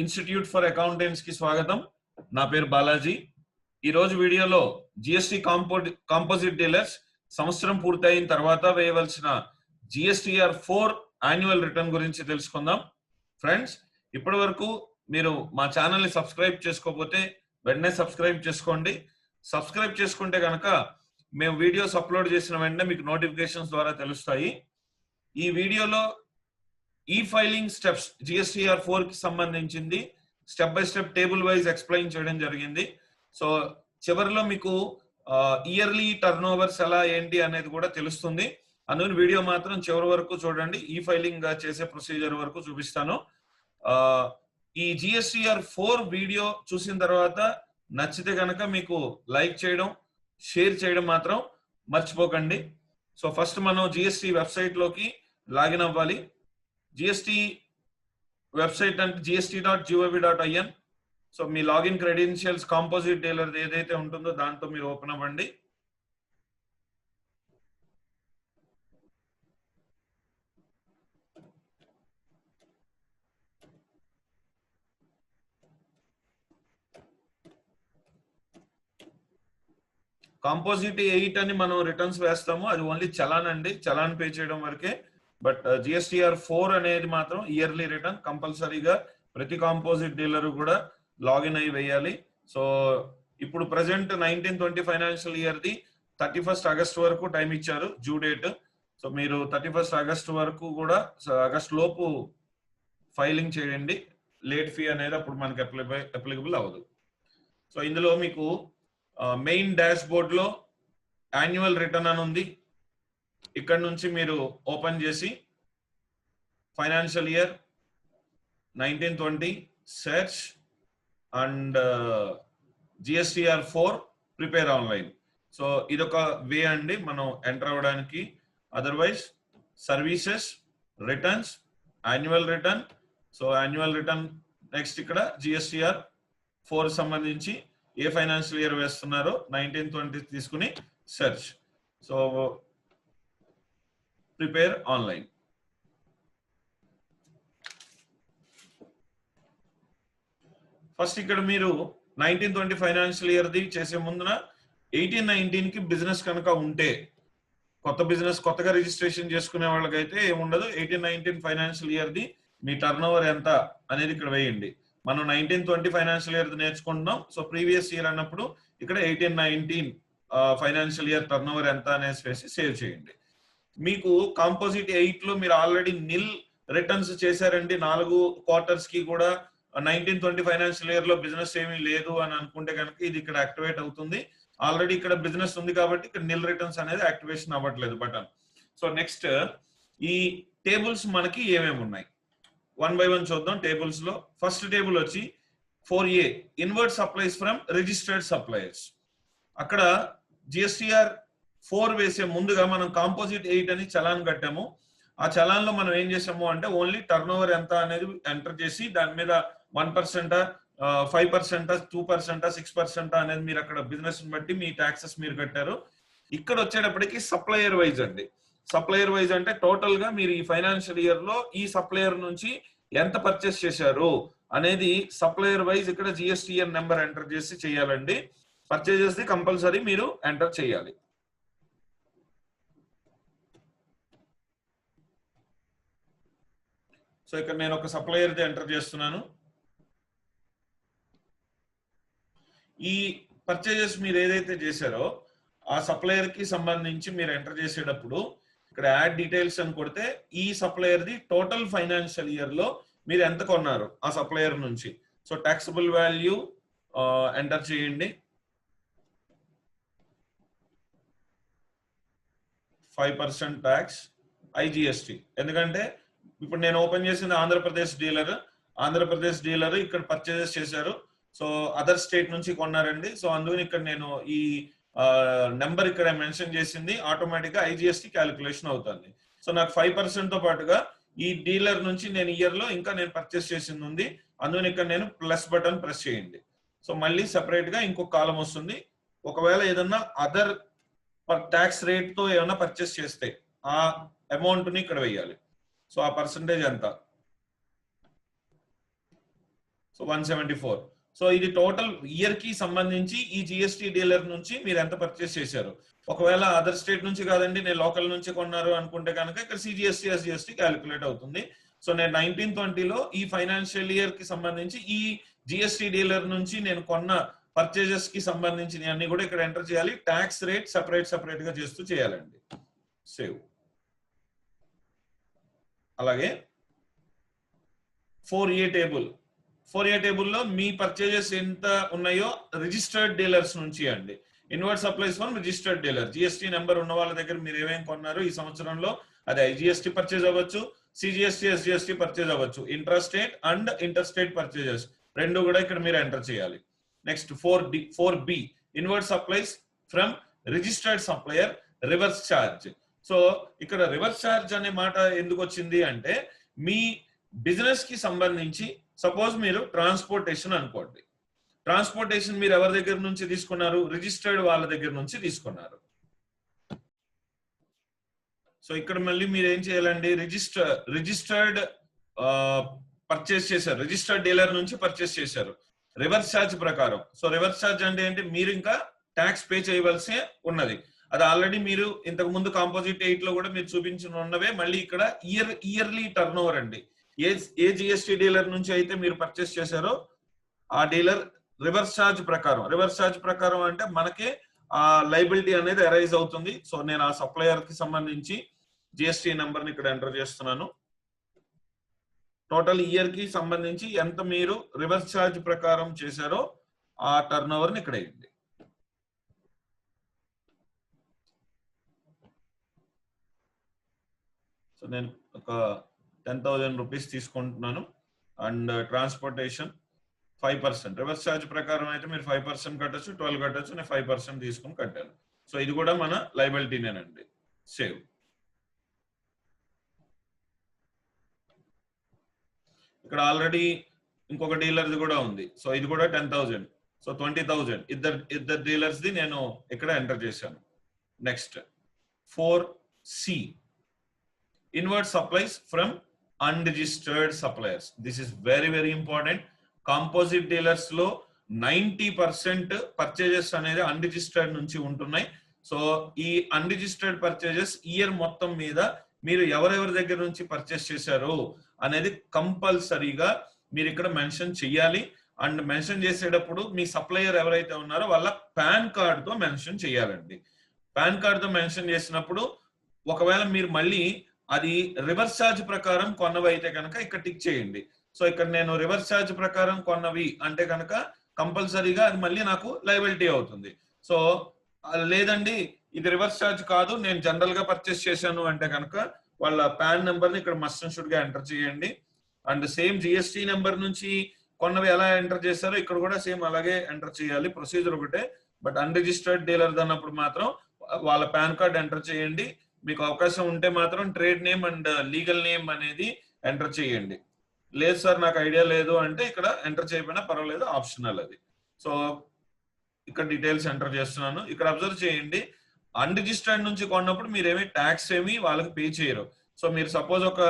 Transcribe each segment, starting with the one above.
Institute for అకౌంటెంట్స్కి స్వాగతం. నా పేరు బాలాజీ. ఈ రోజు వీడియోలో జిఎస్టి కాంపో కాంపోజిట్ డీలర్స్ సంవత్సరం పూర్తయిన తర్వాత వేయవలసిన జిఎస్టిఆర్ ఫోర్ యాన్యువల్ రిటర్న్ గురించి తెలుసుకుందాం. ఫ్రెండ్స్ ఇప్పటి వరకు మీరు మా ఛానల్ని సబ్స్క్రైబ్ చేసుకోకపోతే వెంటనే సబ్స్క్రైబ్ చేసుకోండి. సబ్స్క్రైబ్ చేసుకుంటే కనుక మేము వీడియోస్ అప్లోడ్ చేసిన వెంటనే మీకు నోటిఫికేషన్స్ ద్వారా తెలుస్తాయి. ఈ వీడియోలో ఈ ఫైలింగ్ స్టెప్స్ జిఎస్టిఆర్ ఫోర్కి సంబంధించింది. Step by step table wise explain చేయడం జరిగింది. సో చివరిలో మీకు ఇయర్లీ టర్న్ ఓవర్స్ ఎలా ఏంటి అనేది కూడా తెలుస్తుంది. అందుకని వీడియో మాత్రం చివరి వరకు చూడండి. ఈ ఫైలింగ్ చేసే ప్రొసీజర్ వరకు చూపిస్తాను. ఈ జిఎస్టిఆర్ ఫోర్ వీడియో చూసిన తర్వాత నచ్చితే కనుక మీకు లైక్ చేయడం షేర్ చేయడం మాత్రం మర్చిపోకండి. సో ఫస్ట్ మనం జిఎస్టి వెబ్సైట్లోకి లాగిన్ అవ్వాలి. జిఎస్టి వెబ్సైట్ అంటే GST dot GOV dot IN so me login credentials composite dealer ఏదైతే ఉంటుందో దాంతో మీరు ఓపెన్ అవ్వండి. కాంపోజిట్ ఎయిట్ అని మనం రిటర్న్స్ వేస్తాము. అది ఓన్లీ చలాన్ అండి. చలాన్ పే చేయడం వరకే. బట్ జిఎస్టిఆర్ ఫోర్ అనేది మాత్రం ఇయర్లీ రిటర్న్ కంపల్సరీగా ప్రతి కాంపోజిట్ డీలర్ కూడా లాగిన్ అయి వేయాలి. సో ఇప్పుడు present nineteen twenty financial year the thirty first August వరకు టైం ఇచ్చారు డ్యూ డేట్. సో మీరు థర్టీ ఫస్ట్ ఆగస్ట్ వరకు కూడా ఆగస్ట్ లోపు ఫైలింగ్ చేయండి. లేట్ ఫీ అనేది అప్పుడు మనకి అప్లిబై అప్లికబుల్ అవ్వదు. సో ఇందులో మీకు మెయిన్ డాష్ బోర్డ్లో యాన్యువల్ రిటర్న్ అని ఉంది. ఇక్కడ నుంచి మీరు ఓపెన్ చేసి financial year nineteen twenty search and uh, GSTR four prepare online. So ఇదొక వే అండి మనం ఎంటర్ అవ్వడానికి. Otherwise services returns annual return. So annual return next ఇక్కడ జిఎస్టిఆర్ ఫోర్ సంబంధించి ఏ ఫైనాన్షియల్ ఇయర్ వేస్తున్నారో నైన్టీన్ ట్వంటీ తీసుకుని search. So prepare online. First ఇక్కడ మీరు నైన్టీన్ ట్వంటీ ఫైనాన్షియల్ ఇయర్ ది చేసే ముందున ఎయిటీన్ నైన్టీన్కి బిజినెస్ కనుక ఉంటే కొత్త బిజినెస్ కొత్తగా రిజిస్ట్రేషన్ చేసుకునే వాళ్ళకైతే ఏముండదు. ఎయిటీన్ నైన్టీన్ ఫైనాన్షియల్ ఇయర్ ది మీ టర్న్ ఓవర్ ఎంత అనేది ఇక్కడ వేయండి. మనం నైన్టీన్ ట్వంటీ ఫైనాన్షియల్ ఇయర్ నేర్చుకుంటున్నాం. సో ప్రీవియస్ ఇయర్ అన్నప్పుడు ఇక్కడ eighteen nineteen financial year turnover ఎంత అనేసి వేసి సేవ్ చేయండి. మీకు కాంపోజిట్ ఎయిట్లో మీరు ఆల్రెడీ నిల్ రిటర్న్స్ చేశారండి. నాలుగు క్వార్టర్స్కి కూడా నైన్టీన్ ట్వంటీ ఫైనాన్షియల్ ఇయర్లో బిజినెస్ ఏమీ లేదు అని అనుకుంటే కనుక ఇది ఇక్కడ యాక్టివేట్ అవుతుంది. ఆల్రెడీ ఇక్కడ బిజినెస్ ఉంది కాబట్టి ఇక్కడ నిల్ రిటర్న్స్ అనేది యాక్టివేషన్ అవ్వట్లేదు బటన్ సో నెక్స్ట్ ఈ టేబుల్స్ మనకి ఏమేమి ఉన్నాయి? వన్ బై వన్ చూద్దాం టేబుల్స్లో. ఫస్ట్ టేబుల్ వచ్చి four A inward supplies from registered suppliers అక్కడ జిఎస్టిఆర్ ఫోర్ వేసే ముందుగా మనం కాంపోజిట్ ఎయిట్ అని చలాన్ కట్టాము. ఆ చలాన్లో మనం ఏం చేసాము అంటే ఓన్లీ టర్న్ ఓవర్ ఎంత అనేది ఎంటర్ చేసి దాని మీద వన్ పర్సెంటా ఫైవ్ పర్సెంటా టూ పర్సెంటా సిక్స్ పర్సెంటా అనేది మీరు అక్కడ బిజినెస్ బట్టి మీ ట్యాక్సెస్ మీరు కట్టారు. ఇక్కడ వచ్చేటప్పటికి సప్లయర్ వైజ్ అండి. సప్లయర్ వైజ్ అంటే టోటల్గా మీరు ఈ ఫైనాన్షియల్ ఇయర్లో ఈ సప్లయర్ నుంచి ఎంత పర్చేస్ చేశారు అనేది సప్లయర్ వైజ్ ఇక్కడ జిఎస్టిఎన్ నెంబర్ ఎంటర్ చేసి చేయాలండి. పర్చేజెస్ ది కంపల్సరీ మీరు ఎంటర్ చేయాలి. సో ఇక్కడ నేను ఒక సప్లయర్ది ఎంటర్ చేస్తున్నాను. ఈ పర్చేజెస్ మీరు ఏదైతే చేశారో ఆ సప్లయర్కి సంబంధించి మీరు ఎంటర్ చేసేటప్పుడు ఇక్కడ యాడ్ డీటెయిల్స్ అని కొడితే ఈ సప్లయర్ ది టోటల్ ఫైనాన్షియల్ ఇయర్లో మీరు ఎంత కొన్నారు ఆ సప్లయర్ నుంచి. సో టాక్సబుల్ వాల్యూ ఎంటర్ చేయండి. ఫైవ్ పర్సెంట్ ట్యాక్స్ ఐజిఎస్టి ఎందుకంటే ఇప్పుడు నేను ఓపెన్ చేసింది ఆంధ్రప్రదేశ్ డీలర్ ఆంధ్రప్రదేశ్ డీలర్ ఇక్కడ పర్చేజెస్ చేశారు. సో అదర్ స్టేట్ నుంచి కొన్నారండి. సో అందుకని ఇక్కడ నేను ఈ నెంబర్ ఇక్కడ మెన్షన్ చేసింది. ఆటోమేటిక్గా ఐజిఎస్టీ క్యాలిక్యులేషన్ అవుతుంది. సో నాకు ఫైవ్ పర్సెంట్తో పాటుగా ఈ డీలర్ నుంచి నేను ఇయర్లో ఇంకా నేను పర్చేస్ చేసింది ఉంది. అందుకని ఇక్కడ నేను ప్లస్ బటన్ ప్రెస్ చేయండి. సో మళ్ళీ సెపరేట్గా ఇంకొక కాలం వస్తుంది. ఒకవేళ ఏదన్నా అదర్ ట్యాక్స్ రేట్తో ఏమైనా పర్చేస్ చేస్తే ఆ అమౌంట్ని ఇక్కడ వేయాలి. సో ఆ పర్సంటేజ్ ఎంత? So one seventy four so ఇది టోటల్ ఇయర్కి సంబంధించి ఈ జిఎస్టీ డీలర్ నుంచి మీరు ఎంత పర్చేస్ చేశారు? ఒకవేళ అదర్ స్టేట్ నుంచి కాదండి నేను లోకల్ నుంచి కొన్నారు అనుకుంటే కనుక ఇక్కడ సిజిఎస్టీ ఎస్జిఎస్టీ క్యాలిక్యులేట్ అవుతుంది. సో నేను నైన్టీన్ ట్వంటీలో ఈ ఫైనాన్షియల్ ఇయర్కి సంబంధించి ఈ జిఎస్టీ డీలర్ నుంచి నేను కొన్న పర్చేజెస్కి సంబంధించిన అన్ని కూడా ఇక్కడ ఎంటర్ చేయాలి. ట్యాక్స్ రేట్ సెపరేట్ సెపరేట్గా చేస్తూ చేయాలండి. సేవ్ అలాగే four A table. Four A టేబుల్లో మీ పర్చేజెస్ ఎంత ఉన్నాయో రిజిస్టర్డ్ డీలర్స్ నుంచి అండి. Inward supplies for registered dealer GST number ఉన్న వాళ్ళ దగ్గర మీరు ఏమేమి కొన్నారు? ఈ సంవత్సరంలో అది ఐజిఎస్టీ పర్చేజ్ అవ్వచ్చు సిజిఎస్టీ ఎస్జిఎస్టీ పర్చేజ్ అవ్వచ్చు. ఇంట్రాస్టేట్ అండ్ ఇంటర్స్టేట్ పర్చేజెస్ రెండు కూడా ఇక్కడ మీరు ఎంటర్ చేయాలి. Next four D four B inward supplies from registered supplier reverse charge so ఇక్కడ రివర్స్ ఛార్జ్ అనే మాట ఎందుకు వచ్చింది అంటే మీ బిజినెస్కి సంబంధించి సపోజ్ మీరు ట్రాన్స్పోర్టేషన్ అనుకోండి. ట్రాన్స్పోర్టేషన్ మీరు ఎవరి దగ్గర నుంచి తీసుకున్నారు? రిజిస్టర్డ్ వాళ్ళ దగ్గర నుంచి తీసుకున్నారు. సో ఇక్కడ మళ్ళీ మీరు ఏం చేయాలండి? రిజిస్టర్ రిజిస్టర్డ్ పర్చేస్ చేశారు. రిజిస్టర్డ్ డీలర్ నుంచి పర్చేస్ చేశారు. రివర్స్ ఛార్జ్ ప్రకారం. సో రివర్స్ ఛార్జ్ అంటే ఏంటి? మీరు ఇంకా ట్యాక్స్ పే చేయవలసి ఉన్నది. అది ఆల్రెడీ మీరు ఇంతకు ముందు కాంపోజిట్ ఎయిట్లో కూడా మీరు చూపించిన ఉన్నవే మళ్ళీ ఇక్కడ ఇయర్ ఇయర్లీ టర్న్ ఓవర్ అండి. ఏ ఏ జిఎస్టీ డీలర్ నుంచి అయితే మీరు పర్చేస్ చేశారో ఆ డీలర్ రివర్స్ ఛార్జ్ ప్రకారం రివర్స్ ఛార్జ్ ప్రకారం అంటే మనకే ఆ లైబిలిటీ అనేది అరైజ్ అవుతుంది. సో నేను ఆ సప్లయర్కి సంబంధించి జిఎస్టీ నెంబర్ని ఇక్కడ ఎంటర్ చేస్తున్నాను. టోటల్ ఇయర్కి సంబంధించి ఎంత మీరు రివర్స్ ఛార్జ్ ప్రకారం చేశారో ఆ టర్న్ ఓవర్ని ఇక్కడ వేయండి సో నేను ఒక టెన్ థౌజండ్ రూపీస్ తీసుకుంటున్నాను. And transportation five percent reverse charge ప్రకారం అయితే మీరు ఫైవ్ పర్సెంట్ కట్టచ్చు ట్వెల్వ్ కట్టచ్చు నేను ఫైవ్ పర్సెంట్ తీసుకుని కట్టాను. సో ఇది కూడా మన లైబిలిటీనేనండి సేవ్ ఇక్కడ ఆల్రెడీ ఇంకొక డీలర్ది కూడా ఉంది. సో ఇది కూడా ten thousand so twenty thousand ఇద్దరు ఇద్దరు డీలర్స్ది నేను ఇక్కడ ఎంటర్ చేశాను. Next four C inward supplies from unregistered suppliers this is very very important composite డీలర్స్లో ninety percent purchases అనేది unregistered నుంచి ఉంటున్నాయి. సో ఈ అన్రిజిస్టర్డ్ పర్చేజెస్ ఇయర్ మొత్తం మీద మీరు ఎవరెవరి దగ్గర నుంచి పర్చేస్ చేశారు అనేది కంపల్సరీగా మీరు ఇక్కడ మెన్షన్ చేయాలి. అండ్ మెన్షన్ చేసేటప్పుడు మీ సప్లయర్ ఎవరైతే ఉన్నారో వాళ్ళ పాన్ కార్డ్తో మెన్షన్ చేయాలండి. పాన్ కార్డ్తో మెన్షన్ చేసినప్పుడు ఒకవేళ మీరు మళ్ళీ అది రివర్స్ ఛార్జ్ ప్రకారం కొన్నవి అయితే కనుక ఇక్కడ టిక్ చేయండి. సో ఇక్కడ నేను రివర్స్ ఛార్జ్ ప్రకారం కొన్నవి అంటే కనుక కంపల్సరీగా అది మళ్ళీ నాకు లైబిలిటీ అవుతుంది. సో లేదండి ఇది రివర్స్ ఛార్జ్ కాదు నేను జనరల్గా పర్చేస్ చేశాను అంటే కనుక వాళ్ళ పాన్ నెంబర్ని ఇక్కడ మస్ట్ అండ్ షుడ్గా ఎంటర్ చేయండి. అండ్ సేమ్ జిఎస్టి నెంబర్ నుంచి కొన్నవి ఎలా ఎంటర్ చేస్తారో ఇక్కడ కూడా సేమ్ అలాగే ఎంటర్ చేయాలి. ప్రొసీజర్ ఒకటే. బట్ అన్రిజిస్టర్డ్ డీలర్ అన్నప్పుడు మాత్రం వాళ్ళ పాన్ కార్డ్ ఎంటర్ చేయండి. మీకు అవకాశం ఉంటే మాత్రం trade name and legal name అనేది ఎంటర్ చేయండి. లేదు సార్ నాకు ఐడియా లేదు అంటే ఇక్కడ ఎంటర్ చేయకపోయినా పర్వాలేదు ఆప్షనల్ అది. సో ఇక్కడ డీటెయిల్స్ ఎంటర్ చేస్తున్నాను. ఇక్కడ అబ్జర్వ్ చేయండి. అన్రిజిస్టర్డ్ నుంచి కొన్నప్పుడు మీరు ఏమి ట్యాక్స్ ఏమి వాళ్ళకి పే చేయరు. సో మీరు సపోజ్ ఒక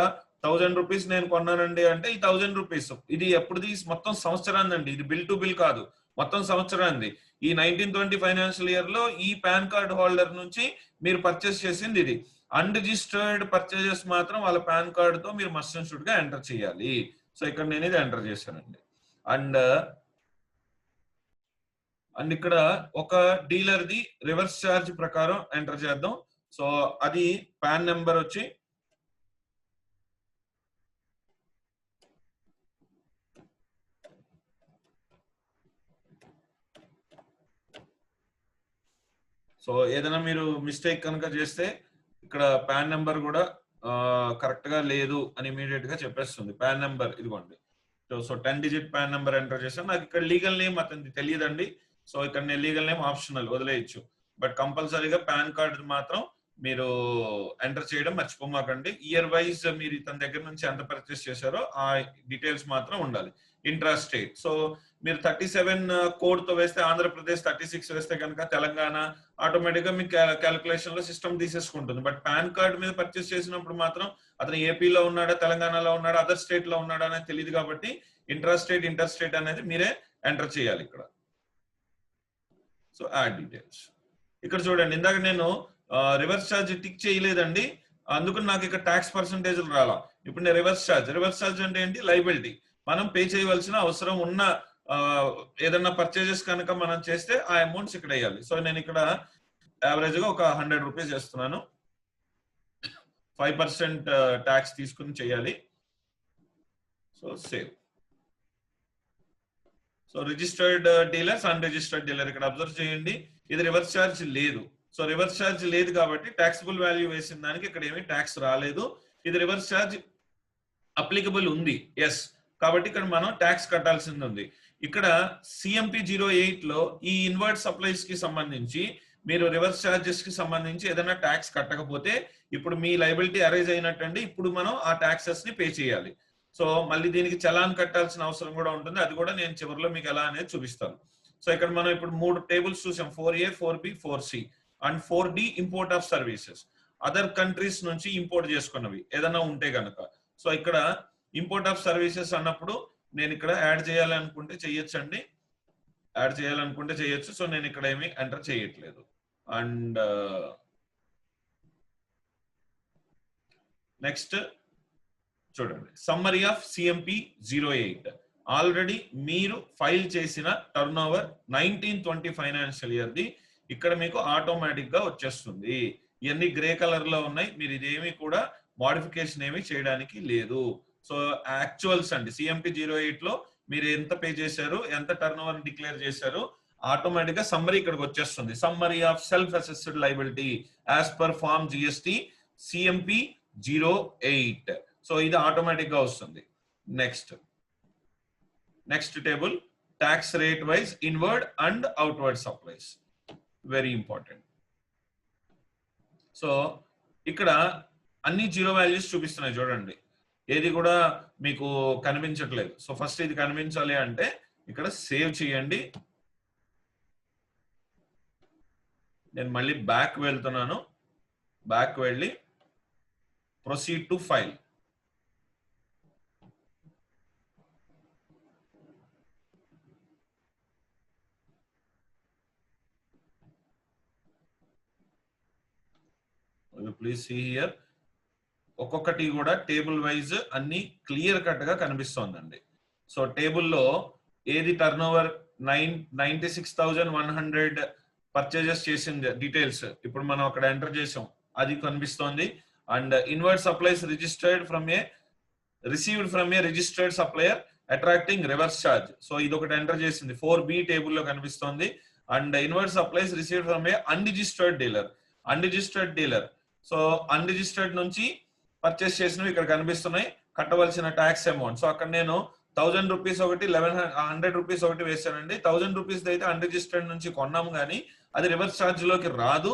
థౌజండ్ రూపీస్ నేను కొన్నానండి అంటే ఈ థౌజండ్ రూపీస్ ఇది ఎప్పుడుది? మొత్తం సంవత్సరాన్ని అండి ఇది బిల్ టు బిల్ కాదు. మొత్తం సంవత్సరాన్ని ఈ నైన్టీన్ ట్వంటీ ఫైనాన్షియల్ ఇయర్లో ఈ పాన్ కార్డ్ హోల్డర్ నుంచి మీరు పర్చేస్ చేసింది ఇది. అన్రిజిస్టర్డ్ పర్చేజెస్ మాత్రం వాళ్ళ పాన్ కార్డ్తో మీరు మస్ట్ అండ్గా ఎంటర్ చేయాలి. సో ఇక్కడ నేను ఇది ఎంటర్ చేశానండి. అండ్ అండ్ ఇక్కడ ఒక డీలర్ ది రివర్స్ ఛార్జ్ ప్రకారం ఎంటర్ చేద్దాం. సో అది పాన్ నెంబర్ వచ్చి సో ఏదైనా మీరు మిస్టేక్ కనుక చేస్తే ఇక్కడ పాన్ నెంబర్ కూడా కరెక్ట్గా లేదు అని ఇమీడియట్గా చెప్పేస్తుంది. పాన్ నెంబర్ ఇదిగోండి. So so ten digit PAN number enter చేశాను. నాకు ఇక్కడ లీగల్ నేమ్ అతనికి తెలియదండి. సో ఇక్కడ నేను లీగల్ నేమ్ ఆప్షనల్ వదిలేయచ్చు. బట్ కంపల్సరీగా పాన్ కార్డ్ మాత్రం మీరు ఎంటర్ చేయడం మర్చిపోమాకండి. ఇయర్ వైజ్ మీరు ఇతని దగ్గర నుంచి ఎంత పర్చేస్ చేశారో ఆ డీటెయిల్స్ మాత్రం ఉండాలి. ఇంట్రా స్టేట్ సో మీరు థర్టీ సెవెన్ uh, కోడ్తో వేస్తే ఆంధ్రప్రదేశ్ థర్టీ సిక్స్ వేస్తే కనుక తెలంగాణ ఆటోమేటిక్గా మీకు క్యాలిక్యులేషన్లో సిస్టమ్ తీసేసుకుంటుంది. బట్ పాన్ కార్డ్ మీద పర్చేస్ చేసినప్పుడు మాత్రం అతను ఏపీలో ఉన్నాడా తెలంగాణలో ఉన్నాడా అదర్ స్టేట్లో ఉన్నాడా అనేది తెలియదు కాబట్టి ఇంట్రాస్టేట్ ఇంటర్స్టేట్ అనేది మీరే ఎంటర్ చేయాలి ఇక్కడ. సో యాడ్ డీటెయిల్స్ ఇక్కడ చూడండి ఇందాక నేను రివర్స్ ఛార్జ్ టిక్ చేయలేదండి. అందుకని నాకు ఇక్కడ ట్యాక్స్ పర్సంటేజ్ రాలా. ఇప్పుడు నేను రివర్స్ ఛార్జ్ రివర్స్ ఛార్జ్ అంటే ఏంటి? లైబిలిటీ మనం పే చేయవలసిన అవసరం ఉన్న ఏదన్నా పర్చేజెస్ కనుక మనం చేస్తే ఆ అమౌంట్స్ ఇక్కడ వేయాలి. సో నేను ఇక్కడ యావరేజ్గా ఒక హండ్రెడ్ రూపీస్ చేస్తున్నాను ఫైవ్ పర్సెంట్ ట్యాక్స్ తీసుకుని చేయాలి. So save so registered dealers unregistered dealer ఇక్కడ అబ్జర్వ్ చేయండి. ఇది రివర్స్ ఛార్జ్ లేదు. సో రివర్స్ ఛార్జ్ లేదు కాబట్టి ట్యాక్సిబుల్ వాల్యూ వేసిన దానికి ఇక్కడ ఏమీ ట్యాక్స్ రాలేదు. ఇది రివర్స్ ఛార్జ్ అప్లికబుల్ ఉంది. ఎస్ కాబట్టి ఇక్కడ మనం ట్యాక్స్ కట్టాల్సింది ఉంది. ఇక్కడ సిఎంపి జీరో ఎయిట్లో ఈ ఇన్వర్ట్ సప్లైస్కి సంబంధించి మీరు రివర్స్ ఛార్జెస్కి సంబంధించి ఏదైనా ట్యాక్స్ కట్టకపోతే ఇప్పుడు మీ లైబిలిటీ అరైజ్ అయినట్టండి ఇప్పుడు మనం ఆ ట్యాక్సెస్ని పే చేయాలి. సో మళ్ళీ దీనికి చలాన్ కట్టాల్సిన అవసరం కూడా ఉంటుంది. అది కూడా నేను చివరిలో మీకు ఎలా అనేది చూపిస్తాను. సో ఇక్కడ మనం ఇప్పుడు మూడు టేబుల్స్ చూసాం. Four A four B four C and four D import of services other countries నుంచి ఇంపోర్ట్ చేసుకున్నవి. ఏదైనా ఉంటే కనుక సో ఇక్కడ ఇంపోర్ట్ ఆఫ్ సర్వీసెస్ అన్నప్పుడు నేను ఇక్కడ యాడ్ చేయాలనుకుంటే చెయ్యొచ్చండి యాడ్ చేయాలనుకుంటే చేయొచ్చు. సో నేను ఇక్కడ ఏమి ఎంటర్ చేయట్లేదు. అండ్ uh, నెక్స్ట్ చూడండి. Summary of CMP zero eight. Already మీరు ఫైల్ చేసిన turnover nineteen twenty financial year the ఇక్కడ మీకు ఆటోమేటిక్గా వచ్చేస్తుంది. ఇవన్నీ గ్రే కలర్లో ఉన్నాయి. మీరు ఇదేమి కూడా మాడిఫికేషన్ ఏమి చేయడానికి లేదు. సో యాక్చువల్స్ అండి. సిఎంపి జీరో ఎయిట్లో మీరు ఎంత పే చేశారు ఎంత టర్న్ ఓవర్ డిక్లేర్ చేశారు ఆటోమేటిక్గా సమ్మరీ ఇక్కడికి వచ్చేస్తుంది. Summary of self assessed liability as per form GST CMP zero eight so ఇది ఆటోమేటిక్గా వస్తుంది. Next next table tax rate wise inward and outward supplies very important so ఇక్కడ అన్ని జీరో వాల్యూస్ చూపిస్తున్నాయి చూడండి. ఏది కూడా మీకు కనిపించట్లేదు. సో ఫస్ట్ ఇది కనిపించాలి అంటే ఇక్కడ సేవ్ చేయండి. నేను మళ్ళీ బ్యాక్ వెళ్తున్నాను. బ్యాక్ వెళ్ళి proceed to file please see here ఒక్కొక్కటి కూడా టేబుల్ వైజ్ అన్ని క్లియర్ కట్గా కనిపిస్తోందండి. సో టేబుల్లో ఏది turnover nine ninety six thousand one hundred purchases చేసింది డీటెయిల్స్ ఇప్పుడు మనం అక్కడ ఎంటర్ చేసాం. అది కనిపిస్తోంది. And inward supplies registered from a received from a registered supplier attracting reverse charge so ఇది ఒకటి ఎంటర్ చేసింది. ఫోర్ బి టేబుల్లో కనిపిస్తోంది. And inward supplies received from a unregistered dealer unregistered dealer so unregistered నుంచి purchase చేసినవి ఇక్కడ కనిపిస్తున్నాయి. కట్టవలసిన ట్యాక్స్ అమౌంట్ సో అక్కడ నేను థౌజండ్ రూపీస్ ఒకటి లెవెన్ హండ్రెడ్ రూపీస్ ఒకటి వేసానండి థౌజండ్ రూపీస్ అయితే అన్రిజిస్టర్డ్ నుంచి కొన్నాము కానీ అది రివర్స్ ఛార్జ్లోకి రాదు.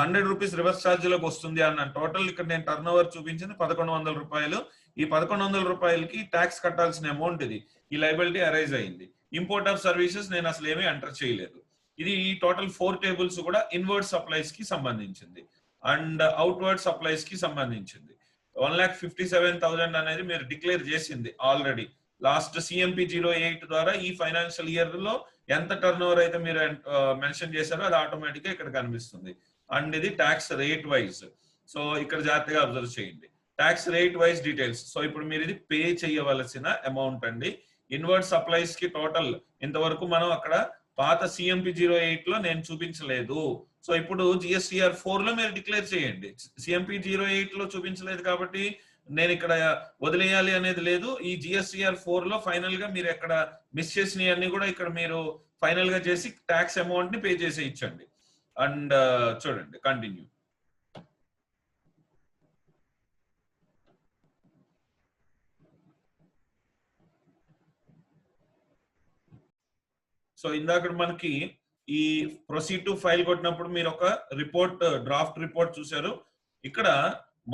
హండ్రెడ్ రూపీస్ రివర్స్ ఛార్జ్లోకి వస్తుంది అన్న టోటల్ ఇక్కడ నేను టర్న్ ఓవర్ చూపించింది పదకొండు వందల రూపాయలు. ఈ పదకొండు వందల రూపాయలకి ట్యాక్స్ కట్టాల్సిన అమౌంట్ ఇది. ఈ లైబిలిటీ అరైజ్ అయింది. ఇంపోర్ట్ ఆఫ్ సర్వీసెస్ నేను అసలు ఏమీ ఎంటర్ చేయలేదు. ఇది ఈ టోటల్ ఫోర్ టేబుల్స్ కూడా ఇన్వర్డ్ సప్లైస్కి సంబంధించింది. అండ్ అవుట్వర్డ్ సప్లైస్కి సంబంధించింది. One lakh fifty seven thousand అనేది మీరు డిక్లేర్ చేసింది already. Last CMP zero eight ద్వారా ఈ ఫైనాన్షియల్ ఇయర్లో ఎంత టర్న్ ఓవర్ అయితే మీరు మెన్షన్ చేశారో అది ఆటోమేటిక్గా ఇక్కడ కనిపిస్తుంది. అండ్ ఇది ట్యాక్స్ రేట్ వైజ్ సో ఇక్కడ జాగ్రత్తగా అబ్జర్వ్ చేయండి. Tax rate wise details so ఇప్పుడు మీరు ఇది పే చేయవలసిన అమౌంట్ అండి. ఇన్వర్ట్ సప్లైస్కి టోటల్ ఇంతవరకు మనం అక్కడ పాత సిఎంపి జీరో ఎయిట్లో నేను చూపించలేదు. సో ఇప్పుడు జిఎస్టిఆర్ ఫోర్లో మీరు డిక్లేర్ చేయండి. సిఎంపి జీరో ఎయిట్లో చూపించలేదు కాబట్టి నేను ఇక్కడ వదిలేయాలి అనేది లేదు. ఈ జిఎస్టిఆర్ ఫోర్లో ఫైనల్గా మీరు ఎక్కడ మిస్ చేసినవి అన్ని కూడా ఇక్కడ మీరు ఫైనల్గా చేసి ట్యాక్స్ అమౌంట్ని పే చేసి ఇచ్చండి. అండ్ uh, చూడండి కంటిన్యూ సో ఇందాక మనకి ఈ ప్రొసీడ్ టు ఫైల్ కొట్టినప్పుడు మీరు ఒక రిపోర్ట్ డ్రాఫ్ట్ రిపోర్ట్ చూశారు. ఇక్కడ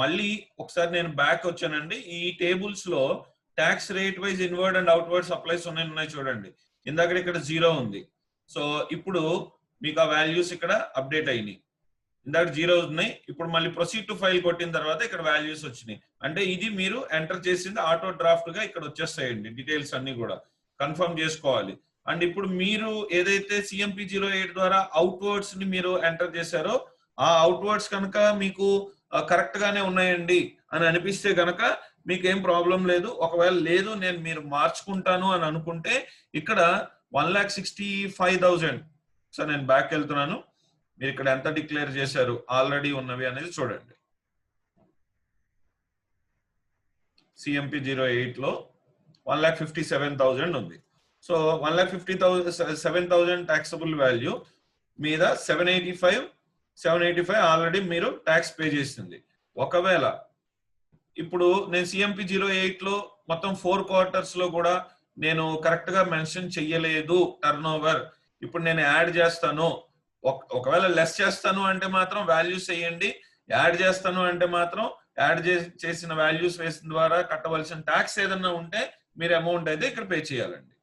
మళ్ళీ ఒకసారి నేను బ్యాక్ వచ్చానండి. ఈ టేబుల్స్లో tax rate wise inward and outward supplies ఉన్నాయి ఉన్నాయి చూడండి. ఇందాక ఇక్కడ జీరో ఉంది. సో ఇప్పుడు మీకు ఆ వాల్యూస్ ఇక్కడ అప్డేట్ అయినాయి. ఇందాక జీరో ఉన్నాయి. ఇప్పుడు మళ్ళీ ప్రొసీడ్ టు ఫైల్ కొట్టిన తర్వాత ఇక్కడ వాల్యూస్ వచ్చినాయి. అంటే ఇది మీరు ఎంటర్ చేసింది ఆటో డ్రాఫ్ట్గా ఇక్కడ వచ్చేస్తాయండి డీటెయిల్స్ అన్ని కూడా. కన్ఫర్మ్ చేసుకోవాలి. అండ్ ఇప్పుడు మీరు ఏదైతే సిఎంపి జీరో ఎయిట్ ద్వారా అవుట్వర్డ్స్ని మీరు ఎంటర్ చేశారో ఆ అవుట్వర్డ్స్ కనుక మీకు కరెక్ట్ గానే ఉన్నాయండి అని అనిపిస్తే కనుక మీకు ఏం ప్రాబ్లం లేదు. ఒకవేళ లేదు నేను మీరు మార్చుకుంటాను అని అనుకుంటే ఇక్కడ one lakh sixty five thousand sir నేను బ్యాక్ వెళ్తున్నాను. మీరు ఇక్కడ ఎంత డిక్లేర్ చేశారు? ఆల్రెడీ ఉన్నవి అనేది చూడండి. సిఎంపి జీరో ఎయిట్లో one lakh fifty seven thousand ఉంది. So one lakh fifty thousand seven thousand taxable value మీద seven eighty five seven eighty five already మీరు ట్యాక్స్ పే చేసింది. ఒకవేళ ఇప్పుడు నేను సిఎంపి జీరో ఎయిట్లో మొత్తం ఫోర్ క్వార్టర్స్లో కూడా నేను కరెక్ట్గా మెన్షన్ చెయ్యలేదు టర్న్ ఓవర్ ఇప్పుడు నేను యాడ్ చేస్తాను. ఒకవేళ లెస్ చేస్తాను అంటే మాత్రం వాల్యూస్ వేయండి. యాడ్ చేస్తాను అంటే మాత్రం యాడ్ చేసిన వాల్యూస్ వేసిన ద్వారా కట్టవలసిన ట్యాక్స్ ఏదన్నా ఉంటే మీరు అమౌంట్ అయితే ఇక్కడ పే చేయాలండి.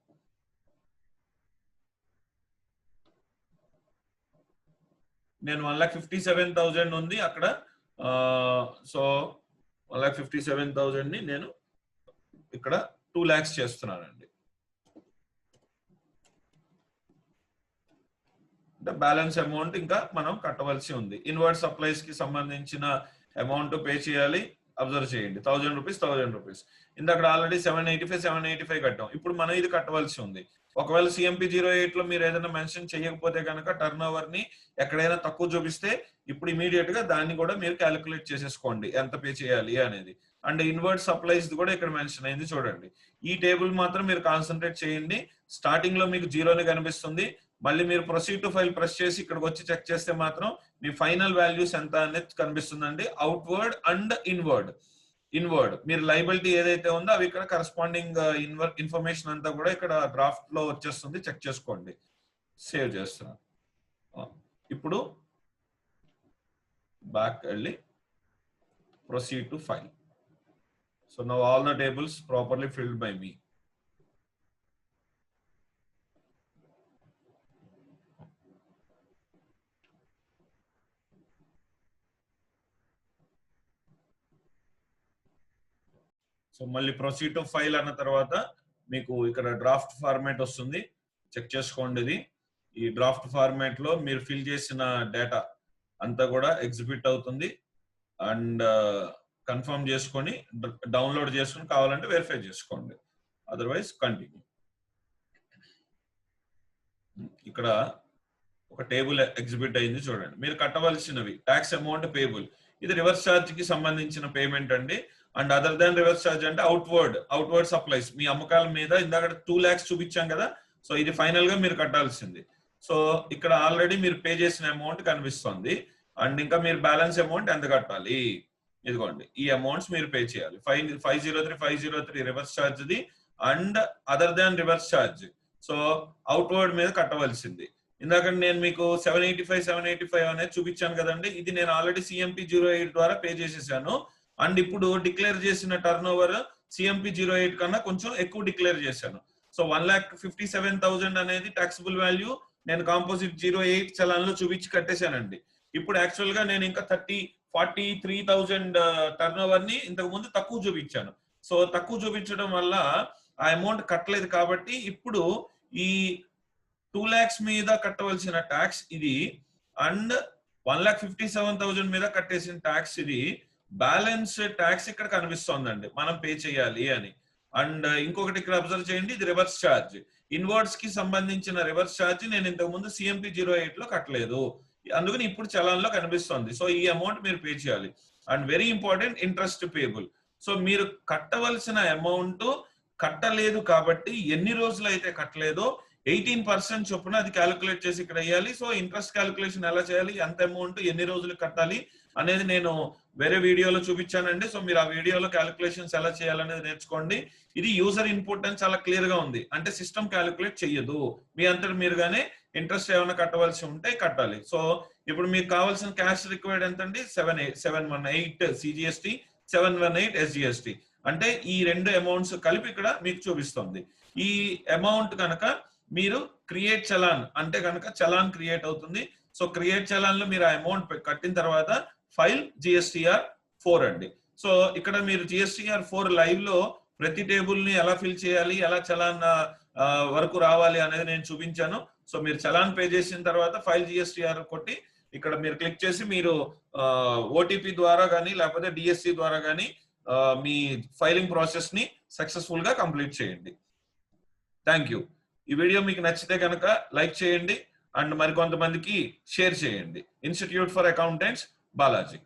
నేను one lakh fifty seven thousand ఉంది అక్కడ. So one lakh fifty seven థౌజండ్ని నేను ఇక్కడ టూ ల్యాక్స్ చేస్తున్నానండి. అంటే బ్యాలెన్స్ అమౌంట్ ఇంకా మనం కట్టవలసి ఉంది. ఇన్వర్ట్ సప్లైస్కి సంబంధించిన అమౌంట్ పే చేయాలి అబ్జర్వ్ చేయండి. థౌజండ్ రూపీస్ థౌజండ్ రూపీస్ ఇందాక already seven eighty five seven eighty five కట్టాం. ఇప్పుడు మనం ఇది కట్టవలసి ఉంది. ఒకవేళ సిఎంపి జీరో ఎయిట్లో మీరు ఏదైనా మెన్షన్ చేయకపోతే కనుక టర్న్ ఓవర్ని ఎక్కడైనా తక్కువ చూపిస్తే ఇప్పుడు ఇమీడియట్గా దాన్ని కూడా మీరు క్యాలిక్యులేట్ చేసేసుకోండి. ఎంత పే చేయాలి అనేది. అండ్ ఇన్వర్ట్ సప్లైస్ కూడా ఇక్కడ మెన్షన్ అయింది చూడండి. ఈ టేబుల్ మాత్రం మీరు కాన్సన్ట్రేట్ చేయండి. స్టార్టింగ్లో మీకు జీరోని కనిపిస్తుంది. మళ్ళీ మీరు ప్రొసీడ్ టు ఫైల్ ప్రెస్ చేసి ఇక్కడికి వచ్చి చెక్ చేస్తే మాత్రం మీ ఫైనల్ వాల్యూస్ ఎంత అనేది కనిపిస్తుందండి. అవుట్వర్డ్ అండ్ ఇన్వర్డ్ ఇన్వర్డ్ మీరు లైబిలిటీ ఏదైతే ఉందో అవి ఇక్కడ కరస్పాండింగ్ ఇన్వర్ ఇన్ఫర్మేషన్ అంతా కూడా ఇక్కడ డ్రాఫ్ట్లో వచ్చేస్తుంది. చెక్ చేసుకోండి. సేవ్ చేస్తున్నాను. ఇప్పుడు బ్యాక్ వెళ్ళి proceed to file so now all the tables properly filled by me so మళ్ళీ ప్రొసీడ్ టు ఫైల్ అన్న తర్వాత మీకు ఇక్కడ డ్రాఫ్ట్ ఫార్మాట్ వస్తుంది. చెక్ చేసుకోండి ఇది. ఈ డ్రాఫ్ట్ ఫార్మాట్లో మీరు ఫిల్ చేసిన డేటా అంతా కూడా ఎగ్జిబిట్ అవుతుంది. అండ్ కన్ఫర్మ్ uh, చేసుకొని డౌన్లోడ్ చేసుకొని కావాలంటే వెరిఫై చేసుకోండి. అదర్వైజ్ కంటిన్యూ ఇక్కడ ఒక టేబుల్ ఎగ్జిబిట్ అయింది చూడండి. మీరు కట్టవలసినవి ట్యాక్స్ అమౌంట్ పేబుల్ ఇది రివర్స్ ఛార్జ్కి సంబంధించిన పేమెంట్ అండి. And other than reverse charge అంటే అవుట్వర్డ్ అవుట్వర్డ్ సప్లైస్ మీ అమ్మకాల మీద ఇందాక టూ ల్యాక్స్ చూపించాం కదా సో ఇది ఫైనల్గా మీరు కట్టాల్సింది. సో ఇక్కడ ఆల్రెడీ మీరు పే చేసిన అమౌంట్ కనిపిస్తుంది. అండ్ ఇంకా మీరు బ్యాలెన్స్ అమౌంట్ ఎంత కట్టాలి? ఇదిగోండి ఈ అమౌంట్స్ మీరు పే చేయాలి. Five five zero three five zero three reverse charge the. And other than reverse charge so outward మీద కట్టవలసింది. ఇందాక నేను మీకు seven eighty five seven eighty five అనేది చూపించాను కదండి. ఇది నేను ఆల్రెడీ సిఎంపి జీరో ఎయిట్ ద్వారా పే చేసేసాను. అండ్ ఇప్పుడు డిక్లేర్ చేసిన turnover CMP zero eight కన్నా కొంచెం ఎక్కువ డిక్లేర్ చేశాను. So one lakh fifty seven thousand అనేది టాక్సిబుల్ వాల్యూ నేను కాంపోజిట్ జీరో ఎయిట్ చలాన్లో చూపించి కట్టేశానండి. ఇప్పుడు యాక్చువల్గా నేను ఇంకా thirty forty three thousand turn ఓవర్ని ఇంతకు ముందు తక్కువ చూపించాను. సో తక్కువ చూపించడం వల్ల ఆ అమౌంట్ కట్టలేదు కాబట్టి ఇప్పుడు ఈ టూ ల్యాక్స్ మీద కట్టవలసిన ట్యాక్స్ ఇది. And one lakh fifty seven thousand మీద కట్టేసిన ట్యాక్స్ ఇది. బ్యాలెన్స్ ట్యాక్స్ ఇక్కడ కనిపిస్తోందండి. మనం పే చేయాలి అని. అండ్ ఇంకొకటి ఇక్కడ అబ్జర్వ్ చేయండి ఇది రివర్స్ ఛార్జ్. ఇన్వర్డ్స్కి సంబంధించిన రివర్స్ ఛార్జ్ నేను ఇంతకు ముందు సిఎంపి జీరో ఎయిట్లో కట్టలేదు. అందుకని ఇప్పుడు చలాన్లో కనిపిస్తుంది. సో ఈ అమౌంట్ మీరు పే చేయాలి. And very important interest payable. So మీరు కట్టవలసిన అమౌంట్ కట్టలేదు కాబట్టి ఎన్ని రోజులు అయితే కట్టలేదో ఎయిటీన్ పర్సెంట్ చొప్పున అది క్యాలిక్యులేట్ చేసి ఇక్కడ వేయాలి. సో ఇంట్రెస్ట్ క్యాలిక్యులేషన్ ఎలా చేయాలి? ఎంత అమౌంట్ ఎన్ని రోజులు కట్టాలి? అనేది నేను వేరే వీడియోలో చూపించానండి. సో మీరు ఆ వీడియోలో క్యాలిక్యులేషన్స్ ఎలా చేయాలనేది నేర్చుకోండి. ఇది యూజర్ ఇన్పుట్ అని చాలా క్లియర్గా ఉంది. అంటే సిస్టమ్ క్యాలిక్యులేట్ చెయ్యదు. మీ అంతటి మీరుగానే ఇంట్రెస్ట్ ఏమైనా కట్టవలసి ఉంటే కట్టాలి. సో ఇప్పుడు మీకు కావాల్సిన క్యాష్ రిక్వైర్డ్ ఎంత అండి seven eight seven one eight CGST seven one eight SGST అంటే ఈ రెండు అమౌంట్స్ కలిపి ఇక్కడ మీకు చూపిస్తుంది. ఈ అమౌంట్ కనుక మీరు క్రియేట్ చలాన్ అంటే కనుక చలాన్ క్రియేట్ అవుతుంది. సో క్రియేట్ చలాన్లో మీరు ఆ అమౌంట్ కట్టిన తర్వాత ఫైల్ జిఎస్టిఆర్ ఫోర్ అండి. సో ఇక్కడ మీరు జిఎస్టిఆర్ ఫోర్ లైవ్లో ప్రతి టేబుల్ని ఎలా ఫిల్ చేయాలి ఎలా చలాన్ వరకు రావాలి అనేది నేను చూపించాను. సో మీరు చలాన్ పే చేసిన తర్వాత ఫైల్ జిఎస్టిఆర్ కొట్టి ఇక్కడ మీరు క్లిక్ చేసి మీరు ఓటీపీ ద్వారా కానీ లేకపోతే డిఎస్సి ద్వారా కానీ మీ ఫైలింగ్ ప్రాసెస్ని సక్సెస్ఫుల్గా కంప్లీట్ చేయండి. థ్యాంక్ యూ ఈ వీడియో మీకు నచ్చితే కనుక లైక్ చేయండి. అండ్ మరికొంతమందికి షేర్ చేయండి. Institute for accountants Balaji